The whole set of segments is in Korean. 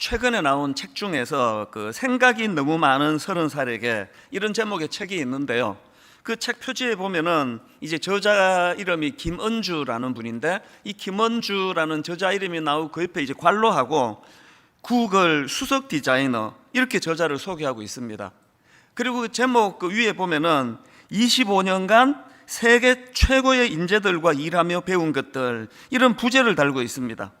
최근에 나온 책 중에서 그 생각이 너무 많은 서른 살에게 이런 제목의 책이 있는데요. 그 책 표지에 보면은 이제 저자 이름이 김은주라는 분인데 이 김은주라는 저자 이름이 나오고 그 옆에 이제 관로하고 구글 수석 디자이너 이렇게 저자를 소개하고 있습니다. 그리고 그 제목 그 위에 보면은 25년간 세계 최고의 인재들과 일하며 배운 것들 이런 부제를 달고 있습니다.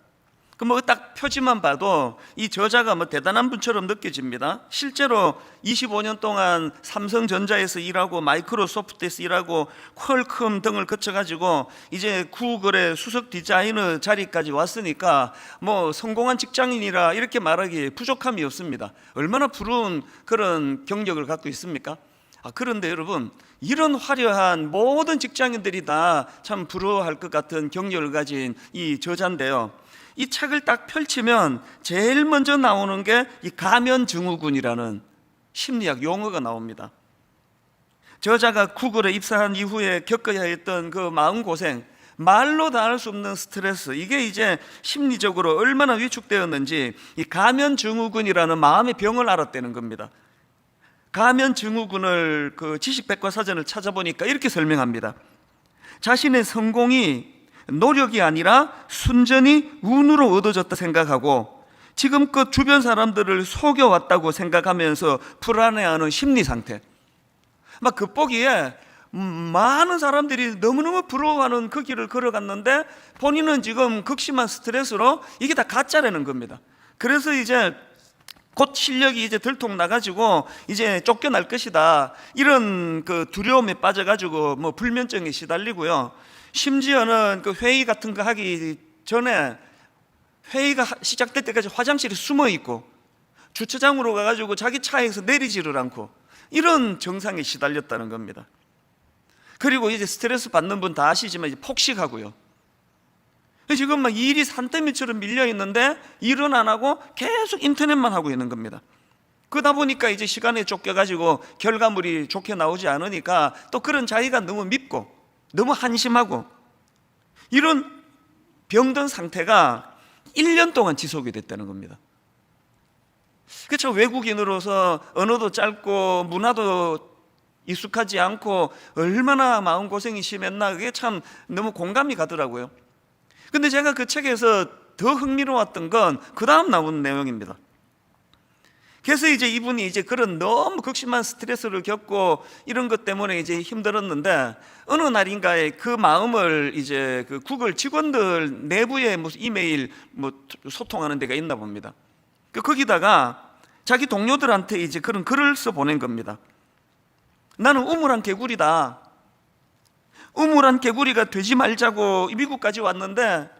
그뭐딱 표지만 봐도 이 저자가 뭐 대단한 분처럼 느껴집니다. 실제로 25년 동안 삼성전자에서 일하고 마이크로소프트에서 일하고 퀄컴 등을 거쳐가지고 이제 구글의 수석 디자이너 자리까지 왔으니까 뭐 성공한 직장인이라 이렇게 말하기 부족함이 없습니다. 얼마나 부러운 그런 경력을 갖고 있습니까? 아, 그런데 여러분 이런 화려한 모든 직장인들이 다 참 부러워할 것 같은 경력을 가진 이 저자인데요. 이 책을 딱 펼치면 제일 먼저 나오는 게 이 가면 증후군이라는 심리학 용어가 나옵니다. 저자가 구글에 입사한 이후에 겪어야 했던 그 마음 고생, 말로 다 할 수 없는 스트레스, 이게 이제 심리적으로 얼마나 위축되었는지 이 가면 증후군이라는 마음의 병을 알았다는 겁니다. 가면 증후군을 그 지식백과사전을 찾아보니까 이렇게 설명합니다. 자신의 성공이 노력이 아니라 순전히 운으로 얻어졌다 생각하고 지금껏 주변 사람들을 속여왔다고 생각하면서 불안해하는 심리 상태. 막 겉보기에 음, 많은 사람들이 너무너무 부러워하는 그 길을 걸어갔는데 본인은 지금 극심한 스트레스로 이게 다 가짜라는 겁니다. 그래서 이제 곧 실력이 이제 들통 나가지고 이제 쫓겨날 것이다. 이런 그 두려움에 빠져가지고 뭐 불면증에 시달리고요. 심지어는 그 회의 같은 거 하기 전에 회의가 하- 시작될 때까지 화장실에 숨어 있고 주차장으로 가가지고 자기 차에서 내리지를 않고 이런 정상에 시달렸다는 겁니다. 그리고 이제 스트레스 받는 분 다 아시지만 이제 폭식하고요. 지금 막 일이 산더미처럼 밀려 있는데 일은 안 하고 계속 인터넷만 하고 있는 겁니다. 그러다 보니까 이제 시간에 쫓겨가지고 결과물이 좋게 나오지 않으니까 또 그런 자기가 너무 밉고 너무 한심하고 이런 병든 상태가 1년 동안 지속이 됐다는 겁니다. 그렇죠. 외국인으로서 언어도 짧고 문화도 익숙하지 않고 얼마나 마음고생이 심했나 그게 참 너무 공감이 가더라고요. 근데 제가 그 책에서 더 흥미로웠던 건 그 다음 나온 내용입니다. 그래서 이제 이분이 이제 그런 너무 극심한 스트레스를 겪고 이런 것 때문에 이제 힘들었는데 어느 날인가에 그 마음을 이제 그 구글 직원들 내부에 무슨 이메일 뭐 소통하는 데가 있나 봅니다. 그 거기다가 자기 동료들한테 이제 그런 글을 써 보낸 겁니다. 나는 우물한 개구리다. 우물한 개구리가 되지 말자고 미국까지 왔는데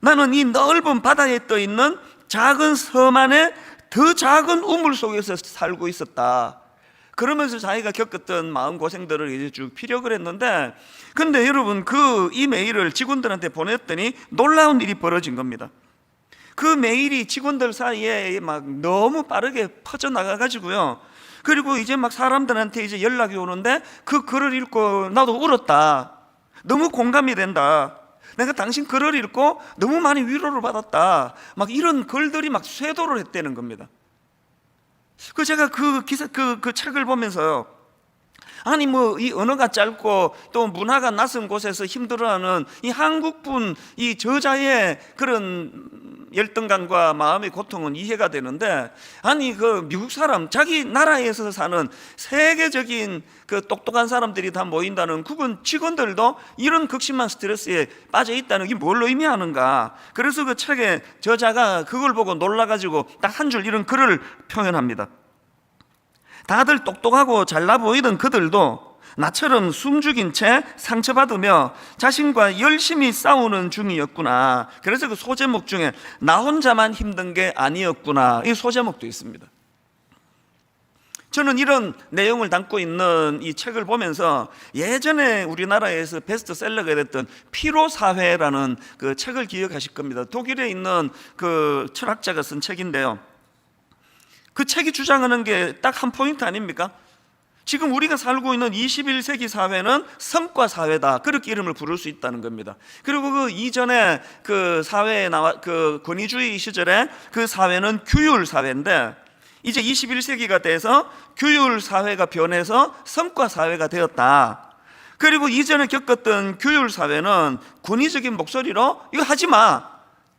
나는 이 넓은 바다에 떠 있는 작은 섬 안에 더 작은 우물 속에서 살고 있었다. 그러면서 자기가 겪었던 마음 고생들을 이제 쭉 피력을 했는데, 근데 여러분 그 이 메일을 직원들한테 보냈더니 놀라운 일이 벌어진 겁니다. 그 메일이 직원들 사이에 막 너무 빠르게 퍼져 나가 가지고요. 그리고 이제 막 사람들한테 이제 연락이 오는데 그 글을 읽고 나도 울었다. 너무 공감이 된다. 내가 당신 글을 읽고 너무 많이 위로를 받았다. 막 이런 글들이 막 쇄도를 했다는 겁니다. 그 제가 그 기사 그, 그 책을 보면서요. 아니 뭐 이 언어가 짧고 또 문화가 낯선 곳에서 힘들어하는 이 한국분 이 저자의 그런 열등감과 마음의 고통은 이해가 되는데 아니 그 미국 사람 자기 나라에서 사는 세계적인 그 똑똑한 사람들이 다 모인다는 그건 직원들도 이런 극심한 스트레스에 빠져 있다는 게 뭘 의미하는가? 그래서 그 책의 저자가 그걸 보고 놀라가지고 딱 한 줄 이런 글을 표현합니다. 다들 똑똑하고 잘나 보이던 그들도 나처럼 숨죽인 채 상처받으며 자신과 열심히 싸우는 중이었구나. 그래서 그 소제목 중에 나 혼자만 힘든 게 아니었구나. 이 소제목도 있습니다. 저는 이런 내용을 담고 있는 이 책을 보면서 예전에 우리나라에서 베스트셀러가 됐던 피로사회라는 그 책을 기억하실 겁니다. 독일에 있는 그 철학자가 쓴 책인데요. 그 책이 주장하는 게 딱 한 포인트 아닙니까? 지금 우리가 살고 있는 21세기 사회는 성과 사회다. 그렇게 이름을 부를 수 있다는 겁니다. 그리고 그 이전에 그 사회에 나와 그 권위주의 시절에 그 사회는 규율 사회인데 이제 21세기가 돼서 규율 사회가 변해서 성과 사회가 되었다. 그리고 이전에 겪었던 규율 사회는 권위적인 목소리로 이거 하지 마.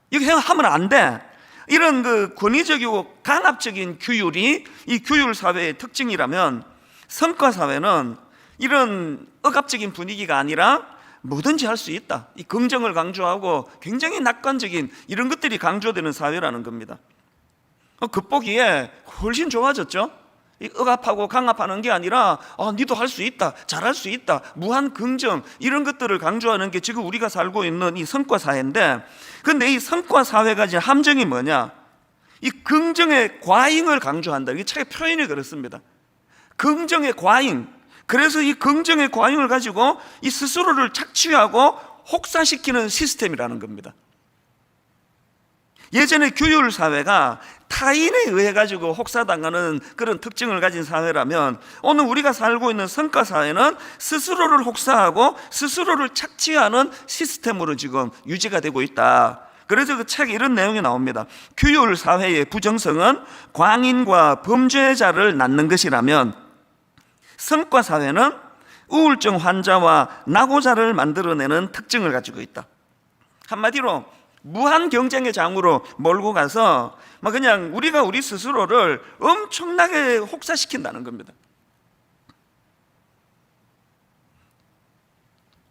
이거 해- 하면 안 돼. 이런 그 권위적이고 강압적인 규율이 이 규율 사회의 특징이라면 성과 사회는 이런 억압적인 분위기가 아니라 뭐든지 할 수 있다. 이 긍정을 강조하고 굉장히 낙관적인 이런 것들이 강조되는 사회라는 겁니다. 어, 겉보기에 훨씬 좋아졌죠. 이 억압하고 강압하는 게 아니라 아, 니도 할 수 있다, 잘할 수 있다, 무한 긍정 이런 것들을 강조하는 게 지금 우리가 살고 있는 이 성과 사회인데, 근데 이 성과 사회가 이제 함정이 뭐냐? 이 긍정의 과잉을 강조한다. 이게 책의 표현이 그렇습니다. 긍정의 과잉. 그래서 이 긍정의 과잉을 가지고 이 스스로를 착취하고 혹사시키는 시스템이라는 겁니다. 예전에 규율 사회가 타인에 의해 가지고 혹사당하는 그런 특징을 가진 사회라면 오늘 우리가 살고 있는 성과 사회는 스스로를 혹사하고 스스로를 착취하는 시스템으로 지금 유지가 되고 있다. 그래서 그 책에 이런 내용이 나옵니다. 규율 사회의 부정성은 광인과 범죄자를 낳는 것이라면 성과 사회는 우울증 환자와 낙오자를 만들어내는 특징을 가지고 있다. 한마디로 무한 경쟁의 장으로 몰고 가서 막 그냥 우리가 우리 스스로를 엄청나게 혹사시킨다는 겁니다.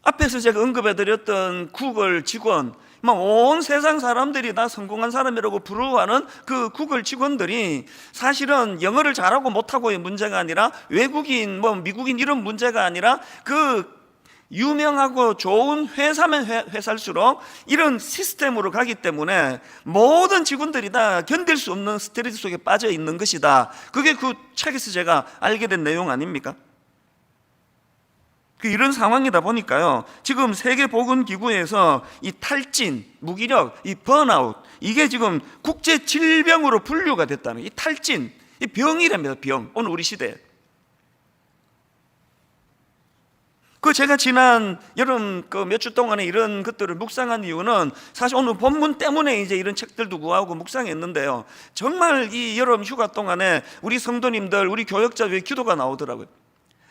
앞에서 제가 언급해드렸던 구글 직원, 막 온 세상 사람들이 다 성공한 사람이라고 부러워하는 그 구글 직원들이 사실은 영어를 잘하고 못하고의 문제가 아니라 외국인, 뭐 미국인 이런 문제가 아니라 그 유명하고 좋은 회사면 회- 회사일수록 이런 시스템으로 가기 때문에 모든 직원들이 다 견딜 수 없는 스트레스 속에 빠져 있는 것이다. 그게 그 책에서 제가 알게 된 내용 아닙니까? 그 이런 상황이다 보니까요. 지금 세계 보건 기구에서 이 탈진, 무기력, 이 번아웃 이게 지금 국제 질병으로 분류가 됐다는 이 탈진, 이 병이랍니다. 병. 오늘 우리 시대에. 그 제가 지난 여름 그 몇 주 동안에 이런 것들을 묵상한 이유는 사실 오늘 본문 때문에 이제 이런 책들도 구하고 묵상했는데요. 정말 이 여름 휴가 동안에 우리 성도님들, 우리 교역자들의 기도가 나오더라고요.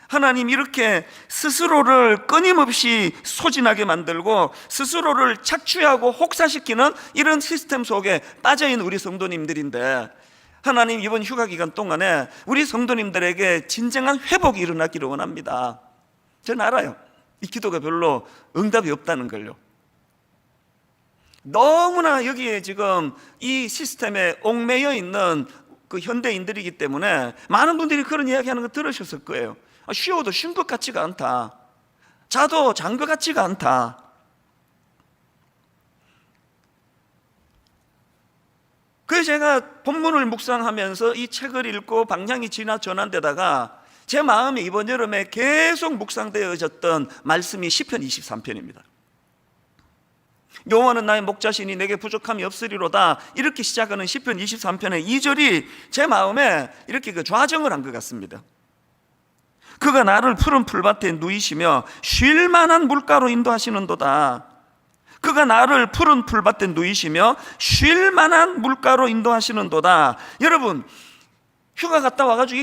하나님 이렇게 스스로를 끊임없이 소진하게 만들고 스스로를 착취하고 혹사시키는 이런 시스템 속에 빠져 있는 우리 성도님들인데 하나님 이번 휴가 기간 동안에 우리 성도님들에게 진정한 회복이 일어나기를 원합니다. 저는 알아요. 이 기도가 별로 응답이 없다는 걸요. 너무나 여기에 지금 이 시스템에 옥매여 있는 그 현대인들이기 때문에 많은 분들이 그런 이야기 하는 거 들으셨을 거예요. 아, 쉬어도 쉰 것 같지가 않다. 자도 잔 것 같지가 않다. 그래서 제가 본문을 묵상하면서 이 책을 읽고 방향이 지나 전환되다가 제 마음에 이번 여름에 계속 묵상되어졌던 말씀이 시편 23편입니다. 여호와는 나의 목자시니 내게 부족함이 없으리로다 이렇게 시작하는 시편 23편의 2절이 제 마음에 이렇게 그 좌정을 한 것 같습니다. 그가 나를 푸른 풀밭에 누이시며 쉴 만한 물가로 인도하시는도다. 그가 나를 푸른 풀밭에 누이시며 쉴 만한 물가로 인도하시는도다. 여러분 휴가 갔다 와가지고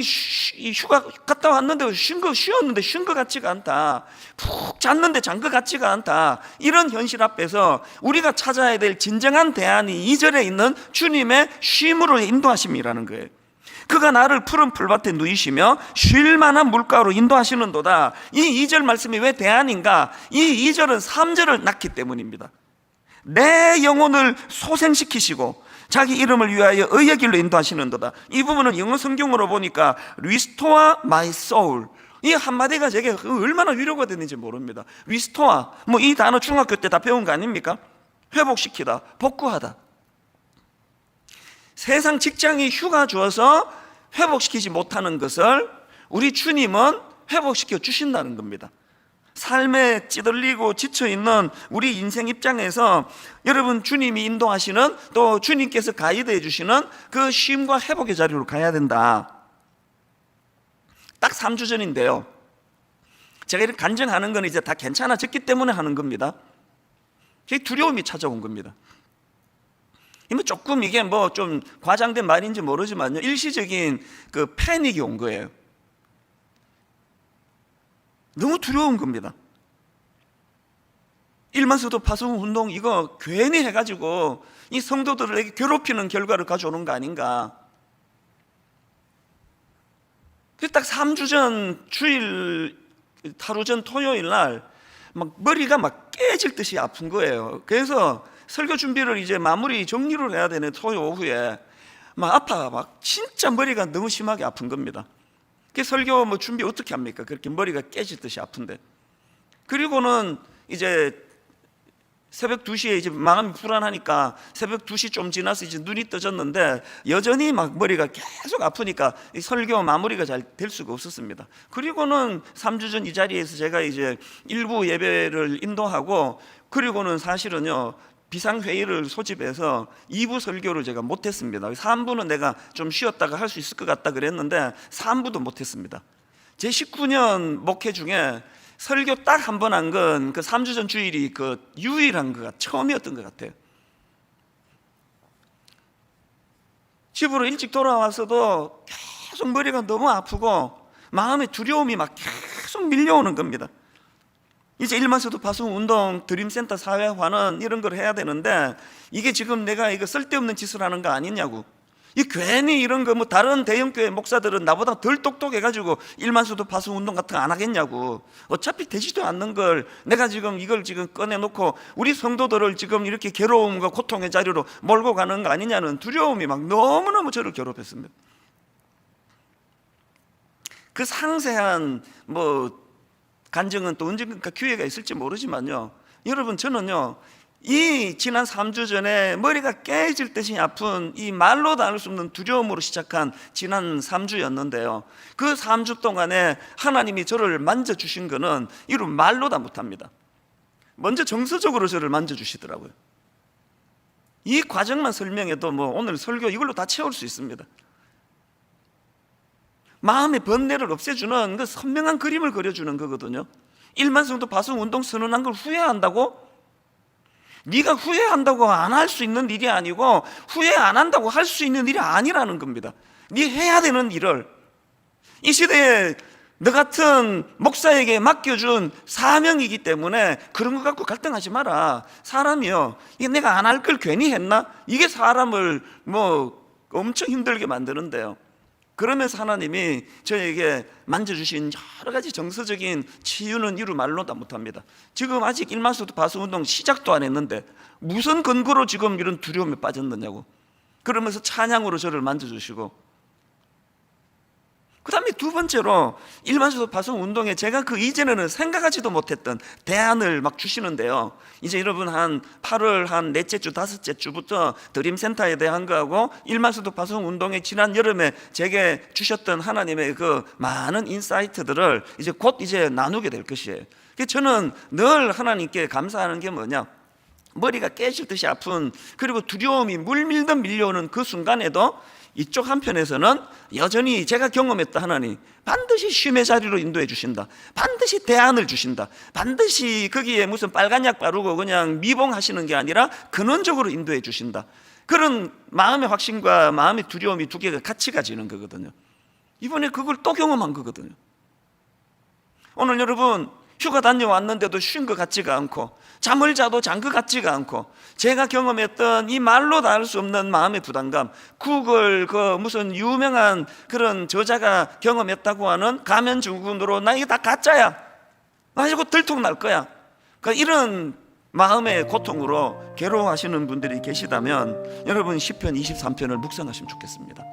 이, 휴가 갔다 왔는데 쉰 거 쉬었는데 쉰 거 같지가 않다. 푹 잤는데 잔 거 같지가 않다. 이런 현실 앞에서 우리가 찾아야 될 진정한 대안이 이절에 있는 주님의 쉼으로 인도하심이라는 거예요. 그가 나를 푸른 풀밭에 누이시며 쉴 만한 물가로 인도하시는도다. 이 2절 말씀이 왜 대안인가? 이 2절은 3절을 낳기 때문입니다. 내 영혼을 소생시키시고 자기 이름을 위하여 의의 길로 인도하시는도다. 이 부분은 영어 성경으로 보니까 restore my soul. 이 한마디가 제게 얼마나 위로가 됐는지 모릅니다. restore. 뭐 이 단어 중학교 때 다 배운 거 아닙니까? 회복시키다, 복구하다. 세상 직장이 휴가 주어서 회복시키지 못하는 것을 우리 주님은 회복시켜 주신다는 겁니다. 삶에 찌들리고 지쳐 있는 우리 인생 입장에서 여러분 주님이 인도하시는 또 주님께서 가이드해 주시는 그 쉼과 회복의 자리로 가야 된다. 딱 3주 전인데요. 제가 이렇게 간증하는 건 이제 다 괜찮아졌기 때문에 하는 겁니다. 제 두려움이 찾아온 겁니다. 이뭐 조금 이게 뭐 좀 과장된 말인지 모르지만요. 일시적인 그 패닉이 온 거예요. 너무 두려운 겁니다. 일만서도 파송 운동 이거 괜히 해가지고 이 성도들에게 괴롭히는 결과를 가져오는 거 아닌가. 그딱 3주 전 주일 하루 전 토요일 날 막 머리가 막 깨질 듯이 아픈 거예요. 그래서 설교 준비를 이제 마무리 정리를 해야 되는 토요 오후에 막 아파 막 진짜 머리가 너무 심하게 아픈 겁니다. 그 설교 뭐 준비 어떻게 합니까? 그렇게 머리가 깨질 듯이 아픈데. 그리고는 이제 새벽 2시에 이제 마음이 불안하니까 새벽 2시 좀 지나서 이제 눈이 떠졌는데 여전히 막 머리가 계속 아프니까 이 설교 마무리가 잘 될 수가 없었습니다. 그리고는 3주 전 이 자리에서 제가 이제 일부 예배를 인도하고 그리고는 사실은요 비상회의를 소집해서 2부 설교를 제가 못했습니다. 3부는 내가 좀 쉬었다가 할 수 있을 것 같다 그랬는데 3부도 못했습니다. 제 19년 목회 중에 설교 딱 한 번 한 건 그 3주 전 주일이 그 유일한 거가 처음이었던 것 같아요. 집으로 일찍 돌아와서도 계속 머리가 너무 아프고 마음의 두려움이 막 계속 밀려오는 겁니다. 이제 일만서도 파송 운동 드림센터 사회화는 이런 걸 해야 되는데 이게 지금 내가 이거 쓸데없는 짓을 하는 거 아니냐고 이 괜히 이런 거 뭐 다른 대형 교회 목사들은 나보다 덜 똑똑해 가지고 일만수도 파송 운동 같은 거 안 하겠냐고. 어차피 되지도 않는 걸 내가 지금 이걸 지금 꺼내 놓고 우리 성도들을 지금 이렇게 괴로움과 고통의 자리로 몰고 가는 거 아니냐는 두려움이 막 너무너무 저를 괴롭혔습니다. 그 상세한 뭐 간증은 또 언젠가 기회가 있을지 모르지만요. 여러분 저는요. 이 지난 3주 전에 머리가 깨질 듯이 아픈 이 말로 다룰 수 없는 두려움으로 시작한 지난 3주였는데요. 그 3주 동안에 하나님이 저를 만져주신 거는 이루 말로 다 못합니다. 먼저 정서적으로 저를 만져주시더라고요. 이 과정만 설명해도 뭐 오늘 설교 이걸로 다 채울 수 있습니다. 마음의 번뇌를 없애주는 그 선명한 그림을 그려주는 거거든요. 일만성도 바성 운동 선언한 걸 후회한다고? 네가 후회한다고 안 할 수 있는 일이 아니고 후회 안 한다고 할 수 있는 일이 아니라는 겁니다. 네 해야 되는 일을 이 시대에 너 같은 목사에게 맡겨준 사명이기 때문에 그런 것 갖고 갈등하지 마라. 사람이요. 이게 내가 안 할 걸 괜히 했나? 이게 사람을 뭐 엄청 힘들게 만드는데요. 그러면서 하나님이 저에게 만져주신 여러 가지 정서적인 치유는 이루 말로 다 못합니다. 지금 아직 일만수도 바수운동 시작도 안 했는데 무슨 근거로 지금 이런 두려움에 빠졌느냐고. 그러면서 찬양으로 저를 만져주시고 그 다음에 두 번째로 일반적으로 파송 운동에 제가 그 이전에는 생각하지도 못했던 대안을 막 주시는데요. 이제 여러분 한 8월 한 넷째 주, 다섯째 주부터 드림센터에 대한 거하고 일만수도 파송 운동에 지난 여름에 제게 주셨던 하나님의 그 많은 인사이트들을 이제 곧 이제 나누게 될 것이에요. 저는 늘 하나님께 감사하는 게 뭐냐? 머리가 깨질 듯이 아픈 그리고 두려움이 물밀듯 밀려오는 그 순간에도 이쪽 한편에서는 여전히 제가 경험했다 하나님 반드시 쉼의 자리로 인도해 주신다. 반드시 대안을 주신다. 반드시 거기에 무슨 빨간 약 바르고 그냥 미봉하시는 게 아니라 근원적으로 인도해 주신다. 그런 마음의 확신과 마음의 두려움이 두 개가 같이 가지는 거거든요. 이번에 그걸 또 경험한 거거든요. 오늘 여러분 휴가 다녀왔는데도 쉰 것 같지가 않고 잠을 자도 잔 것 같지가 않고 제가 경험했던 이 말로 다 할 수 없는 마음의 부담감 구글 그 무슨 유명한 그런 저자가 경험했다고 하는 가면 증후군으로 나 이게 다 가짜야. 나 이거 들통 날 거야. 그 이런 마음의 고통으로 괴로워하시는 분들이 계시다면 여러분 10편 23편을 묵상하시면 좋겠습니다.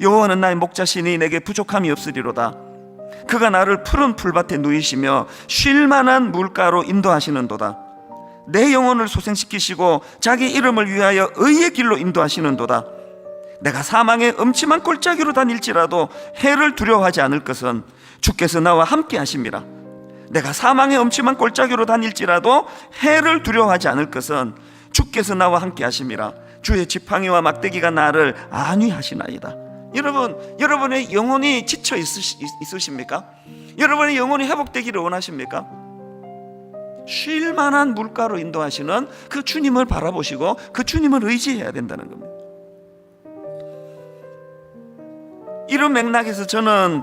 여호와는 나의 목자시니 내게 부족함이 없으리로다 그가 나를 푸른 풀밭에 누이시며 쉴 만한 물가로 인도하시는도다. 내 영혼을 소생시키시고 자기 이름을 위하여 의의 길로 인도하시는도다. 내가 사망의 음침한 골짜기로 다닐지라도 해를 두려워하지 않을 것은 주께서 나와 함께 하심이라. 내가 사망의 음침한 골짜기로 다닐지라도 해를 두려워하지 않을 것은 주께서 나와 함께 하심이라. 주의 지팡이와 막대기가 나를 안위하시나이다. 여러분, 여러분의 영혼이 지쳐 있으십니까? 여러분의 영혼이 회복되기를 원하십니까? 쉴 만한 물가로 인도하시는 그 주님을 바라보시고 그 주님을 의지해야 된다는 겁니다. 이런 맥락에서 저는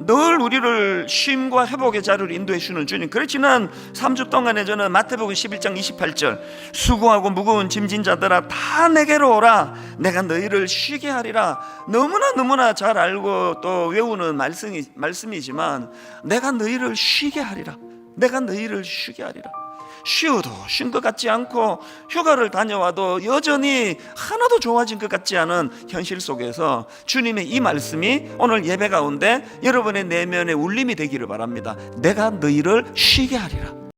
늘 우리를 쉼과 회복의 자리로 인도해 주는 주님. 그래 지난 3주 동안에 저는 마태복음 11장 28절 수고하고 무거운 짐진 자들아 다 내게로 오라 내가 너희를 쉬게 하리라. 너무나 너무나 잘 알고 또 외우는 말씀이 말씀이지만 내가 너희를 쉬게 하리라. 내가 너희를 쉬게 하리라. 쉬어도 쉰 것 같지 않고 휴가를 다녀와도 여전히 하나도 좋아진 것 같지 않은 현실 속에서 주님의 이 말씀이 오늘 예배 가운데 여러분의 내면의 울림이 되기를 바랍니다. 내가 너희를 쉬게 하리라.